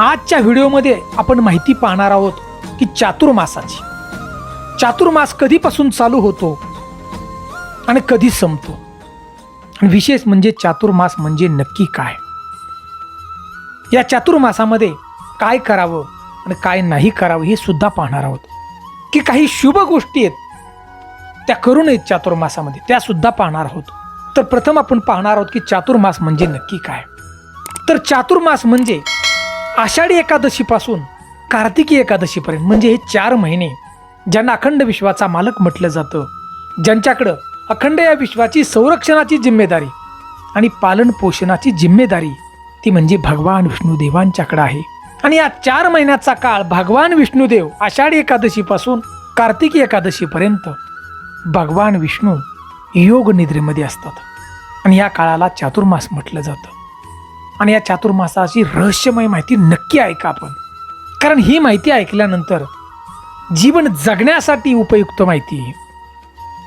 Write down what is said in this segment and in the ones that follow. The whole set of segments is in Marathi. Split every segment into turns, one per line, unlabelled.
आजच्या व्हिडिओमध्ये आपण माहिती पाहणार आहोत की चातुर्मासाची. चातुर्मास कधीपासून चालू होतो आणि कधी संपतो? आणि विशेष म्हणजे चातुर्मास म्हणजे नक्की काय? या चातुर्मासामध्ये काय करावं आणि काय नाही करावं हे सुद्धा पाहणार आहोत. की काही शुभ गोष्टी आहेत त्या करू नयेत चातुर्मासामध्ये त्या सुद्धा पाहणार आहोत. तर प्रथम आपण पाहणार आहोत की चातुर्मास म्हणजे नक्की काय? तर चातुर्मास म्हणजे आषाढी एकादशीपासून कार्तिकी एकादशीपर्यंत म्हणजे हे चार महिने ज्यांना अखंड विश्वाचा मालक म्हटलं जातं ज्यांच्याकडं अखंड या विश्वाची संरक्षणाची जिम्मेदारी आणि पालन पोषणाची जिम्मेदारी ती म्हणजे भगवान विष्णुदेवांच्याकडं आहे. आणि या चार महिन्याचा काळ भगवान विष्णुदेव आषाढी एकादशीपासून कार्तिकी एकादशीपर्यंत भगवान विष्णू योग निद्रेमध्ये असतात. आणि या काळाला चातुर्मास म्हटलं जातं. आणि या चातुर्मासाची रहस्यमय माहिती नक्की ऐका आपण. कारण ही माहिती ऐकल्यानंतर जीवन जगण्यासाठी उपयुक्त माहिती.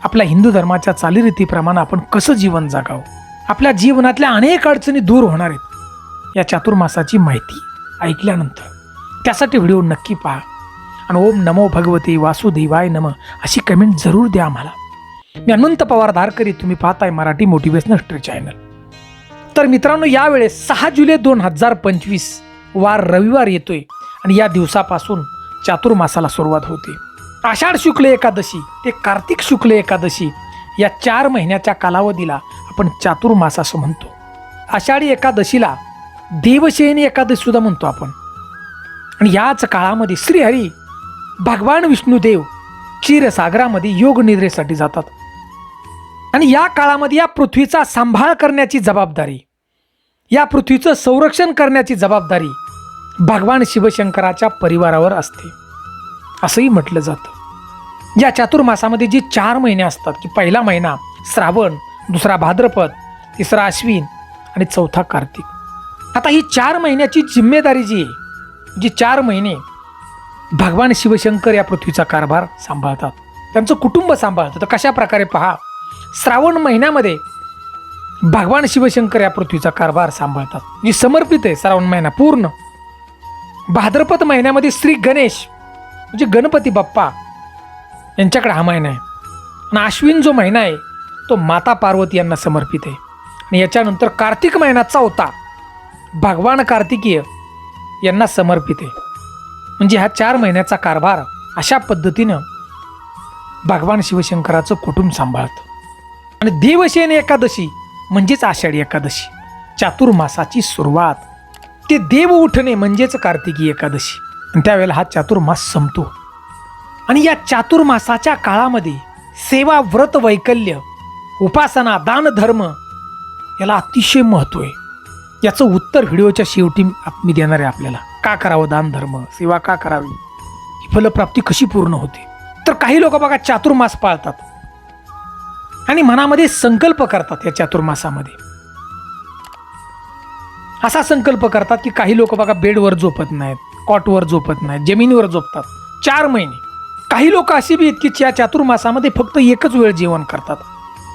आपल्या हिंदू धर्माच्या चालीरीतीप्रमाणे आपण कसं जीवन जगावं? आपल्या जीवनातल्या अनेक अडचणी दूर होणार आहेत या चातुर्मासाची माहिती ऐकल्यानंतर. त्यासाठी व्हिडिओ नक्की पहा. आणि ओम नमो भगवते वासुदेवाय नम अशी कमेंट जरूर द्या आम्हाला. मी अनंत पवार धारकरी तुम्ही पाहताय मराठी मोटिवेशनल स्ट्री चॅनल. तर मित्रांनो यावेळेस सहा जुलै दोन हजार पंचवीस वार रविवार येतोय आणि या दिवसापासून चातुर्मासाला सुरुवात होते. आषाढ शुक्ल एकादशी ते कार्तिक शुक्ल एकादशी या चार महिन्याच्या कालावधीला आपण चातुर्मास असं म्हणतो. आषाढी एकादशीला देवशयनी एकादशी सुद्धा म्हणतो आपण. आणि याच काळामध्ये श्रीहरी भगवान विष्णुदेव क्षीरसागरामध्ये योग निद्रेसाठी जातात. आणि या काळामध्ये या पृथ्वीचा सांभाळ करण्याची जबाबदारी या पृथ्वीचं संरक्षण करण्याची जबाबदारी भगवान शिवशंकराच्या परिवारावर असते. असंही म्हटलं जातं. या चातुर्मासामध्ये जी चार महिने असतात की पहिला महिना श्रावण दुसरा भाद्रपद तिसरा अश्विन आणि चौथा कार्तिक. आता ही चार महिन्याची जिम्मेदारी जी आहे जी चार महिने भगवान शिवशंकर या पृथ्वीचा कारभार सांभाळतात. त्यांचं कुटुंब सांभाळतं. तर कशा प्रकारे पहा श्रावण महिन्यामध्ये भगवान शिवशंकर या पृथ्वीचा कारभार सांभाळतात. जी समर्पित आहे श्रावण महिना पूर्ण. भाद्रपद महिन्यामध्ये श्री गणेश म्हणजे गणपती बाप्पा यांच्याकडे हा महिना आहे. आणि अश्विन जो महिना आहे तो माता पार्वती यांना समर्पित आहे. आणि याच्यानंतर कार्तिक महिना चौथा भगवान कार्तिकीय यांना समर्पित आहे. म्हणजे ह्या चार महिन्याचा कारभार अशा पद्धतीनं भगवान शिवशंकराचं कुटुंब सांभाळतं. आणि देवशयन एकादशी म्हणजेच आषाढी एकादशी चातुर्मासाची सुरुवात. ते देव उठणे म्हणजेच कार्तिकी एकादशी. आणि त्यावेळेला हा चातुर्मास संपतो. आणि या चातुर्मासाच्या काळामध्ये सेवा व्रत वैकल्य उपासना दान धर्म याला अतिशय महत्त्व आहे. याचं उत्तर व्हिडिओच्या शेवटी मी देणार आहे आपल्याला. का करावं दान धर्म सेवा का करावी? ही फलप्राप्ती कशी पूर्ण होते? तर काही लोक बघा चातुर्मास पाळतात. आणि मनामध्ये संकल्प करतात या चातुर्मासामध्ये. असा संकल्प करतात की काही लोक बघा बेडवर झोपत नाहीत कॉटवर झोपत नाहीत जमिनीवर झोपतात. चार महिने. काही लोक अशी बी आहेत की या चातुर्मासामध्ये फक्त एकच वेळ जेवण करतात.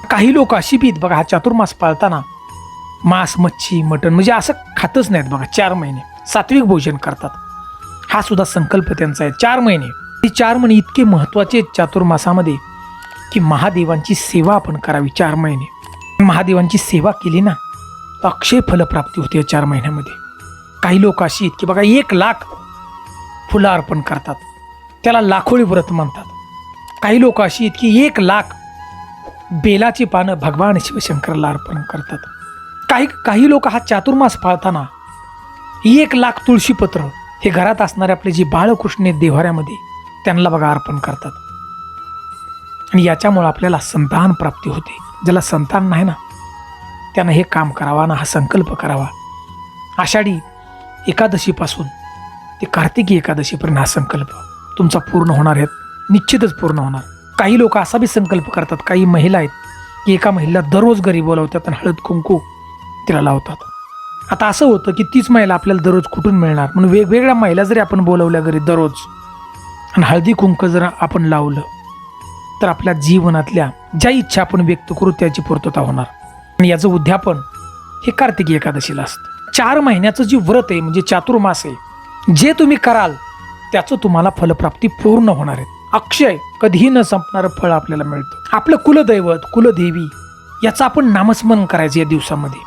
काही लोक अशी बी आहेत बघा हा चातुर्मास पाळताना मांस मच्छी मटण म्हणजे असं खातच नाहीत बघा चार महिने. सात्विक भोजन करतात. हा सुद्धा संकल्प त्यांचा आहे. चार महिने. हे चार महिने इतके महत्त्वाचे आहेत चातुर्मासामध्ये. की महादेवांची सेवा आपण करावी चार महिने. महादेवांची सेवा केली ना तर अक्षय फलप्राप्ती होते या चार महिन्यामध्ये. काही लोक अशी आहेत की बघा एक लाख फुलं अर्पण करतात. त्याला लाखोळी व्रत म्हणतात. काही लोक अशी आहेत की एक लाख बेलाची पानं भगवान शिवशंकरला अर्पण करतात. काही काही लोक हा चातुर्मास पाळताना एक लाख तुळशीपत्र हे घरात असणारे आपले जे बाळकृष्ण आहेत देव्हाऱ्यामध्ये त्यांना बघा अर्पण करतात. आणि याच्यामुळं आपल्याला संतान प्राप्ती होते. ज्याला संतान नाही ना त्यानं हे काम करावा ना हा संकल्प करावा. आषाढी एकादशीपासून ते कार्तिकी एकादशीपर्यंत हा संकल्प तुमचा पूर्ण होणार आहेत निश्चितच पूर्ण होणार. काही लोक असा बी संकल्प करतात काही महिला आहेत की एका महिला दररोज घरी बोलावतात आणि हळद कुंकू तिला लावतात. आता असं होतं की तीच महिला आपल्याला दररोज कुठून मिळणार? म्हणून वेगवेगळ्या महिला जरी आपण बोलवल्या घरी दररोज आणि हळदी कुंक जर आपण लावलं तर आपल्या जीवनातल्या ज्या इच्छा आपण व्यक्त करू त्याची पूर्तता होणार. आणि याचं उद्यापन हे कार्तिकी एकादशीला असतं. चार महिन्याचं जे व्रत आहे म्हणजे चातुर्मास आहे जे तुम्ही कराल त्याचं तुम्हाला फलप्राप्ती पूर्ण होणार आहे. अक्षय कधीही न संपणारं फळ आपल्याला मिळतं. आपलं कुलदैवत कुलदेवी याचं आपण नामस्मरण करायचं या दिवसामध्ये.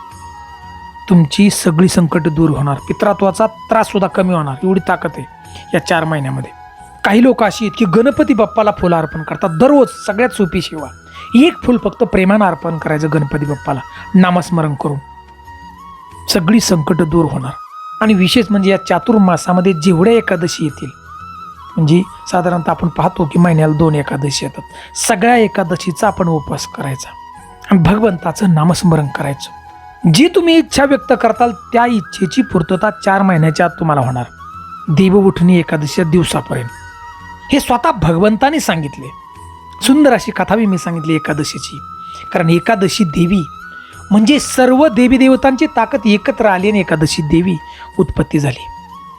तुमची सगळी संकट दूर होणार. पित्रात्वाचा त्रास सुद्धा कमी होणार. एवढी ताकद आहे या चार महिन्यामध्ये. काही लोक अशी आहेत की गणपती बाप्पाला फुलं अर्पण करतात. दररोज सगळ्यात सोपी सेवा. एक फुल फक्त प्रेमानं अर्पण करायचं गणपती बाप्पाला. नामस्मरण करून. सगळी संकट दूर होणार. आणि विशेष म्हणजे या चातुर्मासामध्ये जेवढ्या एकादशी येतील म्हणजे साधारणतः आपण पाहतो की महिन्याला दोन एकादशी येतात. सगळ्या एकादशीचा आपण उपवास करायचा. आणि भगवंताचं नामस्मरण करायचं. जी तुम्ही इच्छा व्यक्त करताल त्या इच्छेची पूर्तता चार महिन्याच्या आत तुम्हाला होणार. देव उठणी एकादशीच्या दिवसापर्यंत. हे स्वतः भगवंताने सांगितले. सुंदर अशी कथा मी सांगितली एकादशीची. कारण एकादशी देवी म्हणजे सर्व देवी देवतांची ताकद एकत्र आली आणि एकादशी देवी उत्पत्ती झाली.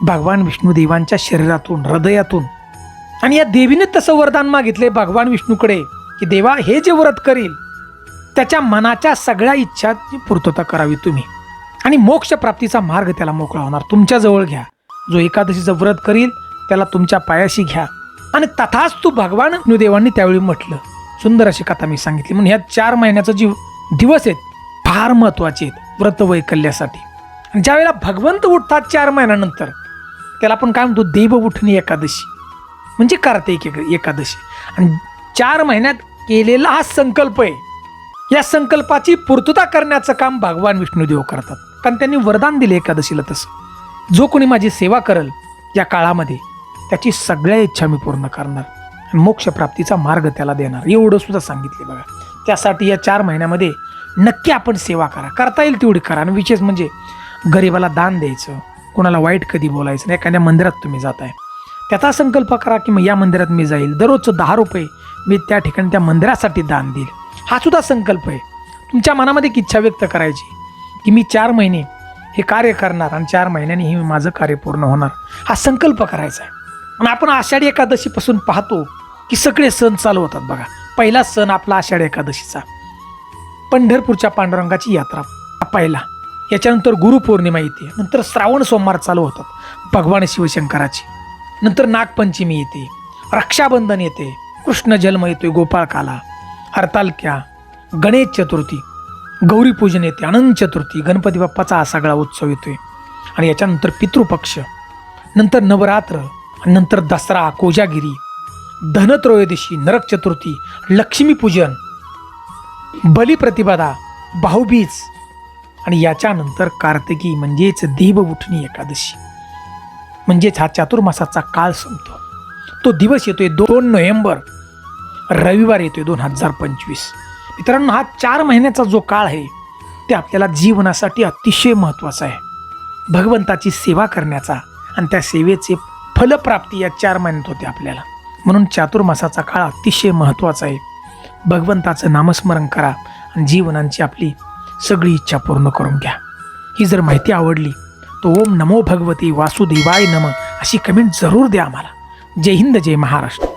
भगवान विष्णू देवांच्या शरीरातून हृदयातून आणि या देवीने तसं वरदान मागितले भगवान विष्णूकडे की देवा हे जे व्रत करील त्याच्या मनाच्या सगळ्या इच्छाची पूर्तता करावी तुम्ही. आणि मोक्ष प्राप्तीचा मार्ग त्याला मोकळा होणार. तुमच्याजवळ घ्या. जो एकादशीचं व्रत करील त्याला तुमच्या पायाशी घ्या. आणि तथाच तू भगवान विष्णुदेवांनी त्यावेळी म्हटलं सुंदर अशी कथा मी सांगितली. म्हणून ह्या चार महिन्याचा जी दिवस आहेत फार महत्त्वाचे आहेत व्रत वैकल्यासाठी. आणि ज्यावेळेला भगवंत उठतात चार महिन्यानंतर त्याला आपण काय म्हणतो देव उठणी एकादशी. म्हणजे कार्तिक एक- एकादशी. आणि चार महिन्यात केलेला हा संकल्प आहे. या संकल्पाची पूर्तता करण्याचं काम भगवान विष्णुदेव करतात. कारण त्यांनी वरदान दिले एकादशीला तसं. जो कोणी माझी सेवा करल या काळामध्ये त्याची सगळ्या इच्छा मी पूर्ण करणार. मोक्षप्राप्तीचा मार्ग त्याला देणार. एवढं सुद्धा सांगितले बघा. त्यासाठी या चार महिन्यामध्ये नक्की आपण सेवा करा. करता येईल तेवढी करा. आणि विशेष म्हणजे गरिबाला दान द्यायचं. कोणाला वाईट कधी बोलायचं नाही. एखाद्या मंदिरात तुम्ही जाताय. त्याचा संकल्प करा की मग या मंदिरात मी जाईल. दररोजचं दहा रुपये मी त्या ठिकाणी त्या मंदिरासाठी दान देईल. हा सुद्धा संकल्प आहे. तुमच्या मनामध्ये एक इच्छा व्यक्त करायची की मी चार महिने हे कार्य करणार आणि चार महिन्यांनी हे माझं कार्य पूर्ण होणार. हा संकल्प करायचा आहे. आणि आपण आषाढी एकादशीपासून पाहतो की सगळे सण चालू होतात बघा. पहिला सण आपला आषाढी एकादशीचा. पंढरपूरच्या पांडुरंगाची यात्रा. पहिला. याच्यानंतर गुरुपौर्णिमा येते. नंतर श्रावण सोमवार चालू होतात. भगवान शिवशंकराची. नंतर नागपंचमी येते. रक्षाबंधन येते. कृष्ण जन्म येतोय गोपाळकाला. हरतालक्या. गणेश चतुर्थी. गौरीपूजन येते. अनंत चतुर्थी. गणपती बाप्पाचा हा सगळा उत्सव येतोय. आणि याच्यानंतर पितृपक्ष. नंतर नवरात्र. नंतर दसरा कोजागिरी धनत्रयोदशी नरक चतुर्थी लक्ष्मीपूजन बलिप्रतिपदा भाऊबीज आणि याच्यानंतर कार्तिकी म्हणजेच देव उठणी एकादशी. म्हणजेच हा चातुर्मासाचा काळ संपतो. तो दिवस येतोय दोन नोव्हेंबर रविवार येतोय दोन हजार पंचवीस. मित्रांनो हा चार महिन्याचा जो काळ आहे ते आपल्याला जीवनासाठी अतिशय महत्त्वाचा आहे. भगवंताची सेवा करण्याचा आणि त्या सेवेचे फलप्राप्ती या चार महिन्यात होते आपल्याला. म्हणून चातुर्मासाचा काळ अतिशय महत्त्वाचा आहे. भगवंताचं नामस्मरण करा आणि जीवनांची आपली सगळी इच्छा पूर्ण करून घ्या. ही जर माहिती आवडली तर ओम नमो भगवती वासुदेवाय नम अशी कमेंट जरूर द्या आम्हाला. जय हिंद जय महाराष्ट्र.